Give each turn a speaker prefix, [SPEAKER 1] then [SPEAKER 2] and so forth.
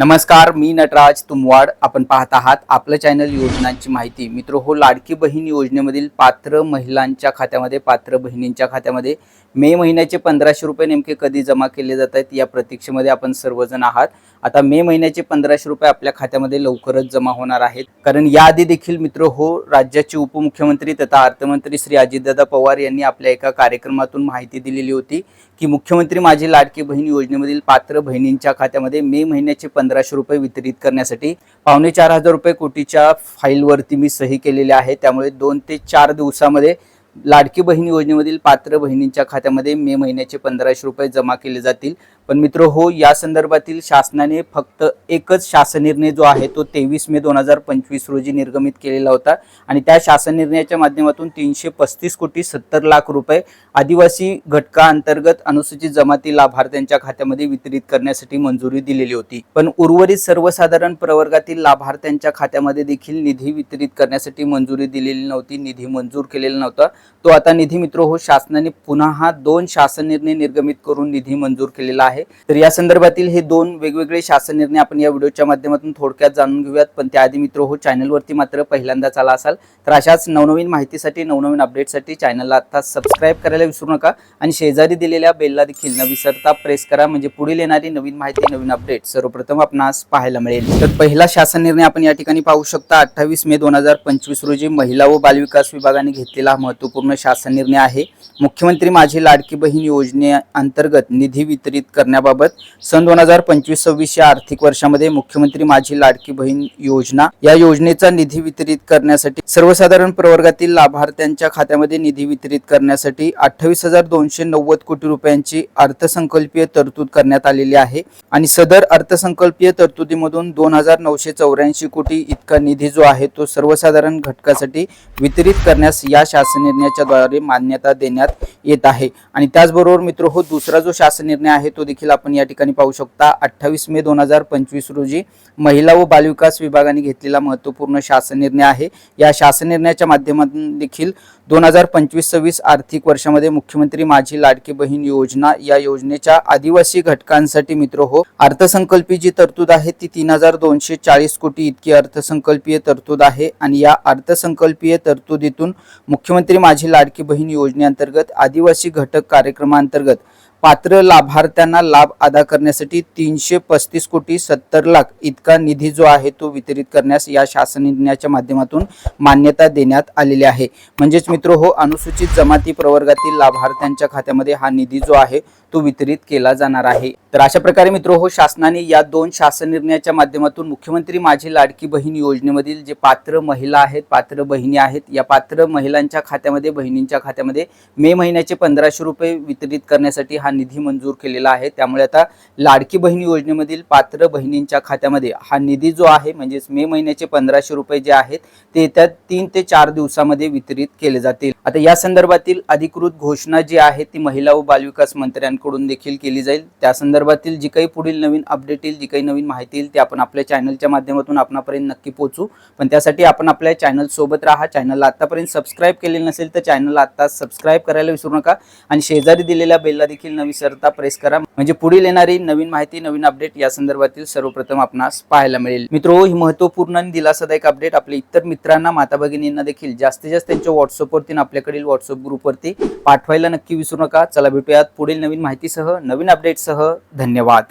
[SPEAKER 1] नमस्कार मी नटराज तुमवाड. आपण पाहत आहात आपलं चॅनल योजनांची माहिती. मित्र हो लाडकी बहीण योजनेमधील पात्र महिलांच्या खात्यामध्ये पात्र बहिणींच्या खात्यामध्ये मे महिन्याचे पंधराशे रुपये नेमके कधी जमा केले जात आहेत या प्रतीक्षेमध्ये आपण सर्वजण आहात. आता मे महिन्याचे पंधराशे रुपये आपल्या खात्यामध्ये लवकरच जमा होणार आहेत. कारण याआधी देखील मित्र हो राज्याचे उपमुख्यमंत्री तथा अर्थमंत्री श्री अजितदादा पवार यांनी आपल्या एका कार्यक्रमातून माहिती दिलेली होती की मुख्यमंत्री माझी लाडकी बहीण योजनेमधील पात्र बहिणींच्या खात्यामध्ये मे महिन्याचे पंधराशे रुपये वितरित करण्यासाठी पावणे चार हजार रुपये कोटीच्या फाईलवरती मी सही केलेली आहे. त्यामुळे दोन ते चार दिवसामध्ये लाडकी बहीण योजनेमधील पात्र बहिणींच्या खात्यामध्ये मे महिन्याचे पंधराशे रुपये जमा केले जातील. पण मित्र हो या संदर्भातील शासनाने फक्त एकच शासन निर्णय जो आहे तो तेवीस मे दोन हजार पंचवीस रोजी निर्गमित केलेला होता. आणि त्या शासन निर्णयाच्या माध्यमातून तीनशे पस्तीस कोटी सत्तर लाख रुपये आदिवासी घटका अंतर्गत अनुसूचित जमाती लाभार्थ्यांच्या खात्यामध्ये वितरित करण्यासाठी मंजुरी दिलेली होती. पण उर्वरित सर्वसाधारण प्रवर्गातील लाभार्थ्यांच्या खात्यामध्ये देखील निधी वितरित करण्यासाठी मंजुरी दिलेली नव्हती निधी मंजूर केलेला नव्हता. तो आता निधी मित्र हो शासनाने पुन्हा हा दोन शासन निर्णय निर्गमित करून निधी मंजूर केलेला आहे. तर या संदर्भातील हे दोन वेगवेगळे शासन निर्णय आपण या व्हिडिओच्या माध्यमातून थोडक्यात जाणून घेऊयात. पण त्याआधी मित्र हो चॅनलवरती मात्र पहिल्यांदाच आला असाल तर अशाच नवनवीन माहितीसाठी नवनवीन अपडेटसाठी चॅनलला आता सबस्क्राईब करायला विसरू नका आणि शेजारी दिलेल्या बेलला देखील न विसरता प्रेस करा. म्हणजे पुढील येणारी नवीन माहिती नवीन अपडेट सर्वप्रथम आपणास पाहायला मिळेल. तर पहिला शासन निर्णय आपण या ठिकाणी पाहू शकता. अठ्ठावीस मे दोन हजार पंचवीस रोजी महिला व बालविकास विभागाने घेतलेला महत्त्वपूर्ण शासन निर्णय आहे. मुख्यमंत्री माझी लाडकी बहीण योजनेअंतर्गत निधी वितरित करण्याबाबत सन दोन हजार पंचवीस सव्वीस या आर्थिक वर्षामध्ये मुख्यमंत्री माझी लाडकी बहीण योजना या योजनेचा निधी वितरित करण्यासाठी सर्वसाधारण प्रवर्गातील लाभार्थ्यांच्या खात्यामध्ये निधी वितरित करण्यासाठी अठ्ठावीस हजार दोनशे नव्वद कोटी रुपयांची अर्थसंकल्पीय तरतूद करण्यात आलेली आहे. आणि सदर अर्थसंकल्पीय तरतुदीमधून दोन हजार नऊशे चौऱ्याऐंशी कोटी इतका निधी जो आहे तो सर्वसाधारण घटकासाठी वितरित करण्यास या शासन निर्णयाच्या द्वारे मान्यता देण्यात येत आहे. आणि त्याचबरोबर मित्र हो दुसरा जो शासन निर्णय आहे तो देखील आपण या ठिकाणी पाहू शकता अठ्ठावीस मे दोन हजार पंचवीस रोजी महिला व बालविकास विभागाने घेतलेला महत्त्वपूर्ण शासन निर्णय आहे. या शासन निर्णयाच्या माध्यमातून देखील दोन हजार पंचवीस सव्वीस आर्थिक वर्षामध्ये मुख्यमंत्री माझी लाडकी बहीण योजना या योजनेच्या आदिवासी घटकांसाठी मित्र हो. अर्थसंकल्पीय जी तरतूद आहे ती तीन हजार दोनशे चाळीस कोटी इतकी अर्थसंकल्पीय तरतूद आहे आणि या अर्थसंकल्पीय तरतुदीतून मुख्यमंत्री माझी लाडकी बहीण योजनेअंतर्गत आदिवासी घटक कार्यक्रमांतर्गत पात्र लाभार्थ्यांना लाभ अदा करण्यासाठी तीनशे पस्तीस कोटी सत्तर लाख इतका निधी जो आहे तो वितरित करण्यास या शासन निर्णयाच्या माध्यमातून मान्यता देण्यात आलेली आहे. म्हणजेच मित्र हो अनुसूचित जमाती प्रवर्गातील लाभार्थ्यांच्या खात्यामध्ये हा निधी जो आहे तो वितरित केला जाणार आहे. तर अशा प्रकारे मित्र हो शासनाने या दोन शासन निर्णयाच्या माध्यमातून मुख्यमंत्री माझी लाडकी बहीण योजनेमधील जे पात्र महिला आहेत पात्र बहिणी आहेत या पात्र महिलांच्या खात्यामध्ये बहिणींच्या खात्यामध्ये मे महिन्याचे पंधराशे रुपये वितरित करण्यासाठी हा निधी मंजूर केलेला आहे. त्यामुळे आता लाडकी बहीण योजनेमधील पात्र बहिणींच्या खात्यामध्ये हा निधी जो आहे म्हणजेच मे महिन्याचे पंधराशे रुपये जे आहेत ते येत्या तीन ते चार दिवसामध्ये वितरित केले जातील. आता या संदर्भातील अधिकृत घोषणा जी आहे ती महिला व बालविकास मंत्र्यांकडून देखील केली जाईल. त्या संदर्भातील जी काही पुढील नवीन अपडेट येईल जी काही नवीन माहिती येईल ती आपण आपल्या चॅनलच्या माध्यमातून आपणापर्यंत नक्की पोहोचू. पण त्यासाठी आपण आपल्या चॅनल सोबत राहा. चॅनलला आतापर्यंत सबस्क्राईब केलेलं नसेल तर चॅनलला आता सबस्क्राईब करायला विसरू नका. आणि शेजारी दिलेल्या बेलला देखील न विसरता प्रेस करा. म्हणजे पुढील येणारी नवीन माहिती नवीन अपडेट या संदर्भातील सर्वप्रथम आपणास पाहायला मिळेल. मित्रो ही महत्त्वपूर्ण आणि दिलासादायक अपडेट आपल्या इतर मित्रांना माता भगिनींना देखील जास्तीत जास्त त्यांच्या व्हॉट्सअपवरती आपल्या आपल्याकडील व्हॉट्सअप ग्रुपवरती पाठवायला नक्की विसरू नका. चला भेटूयात पुढील नवीन माहितीसह नवीन अपडेटसह धन्यवाद.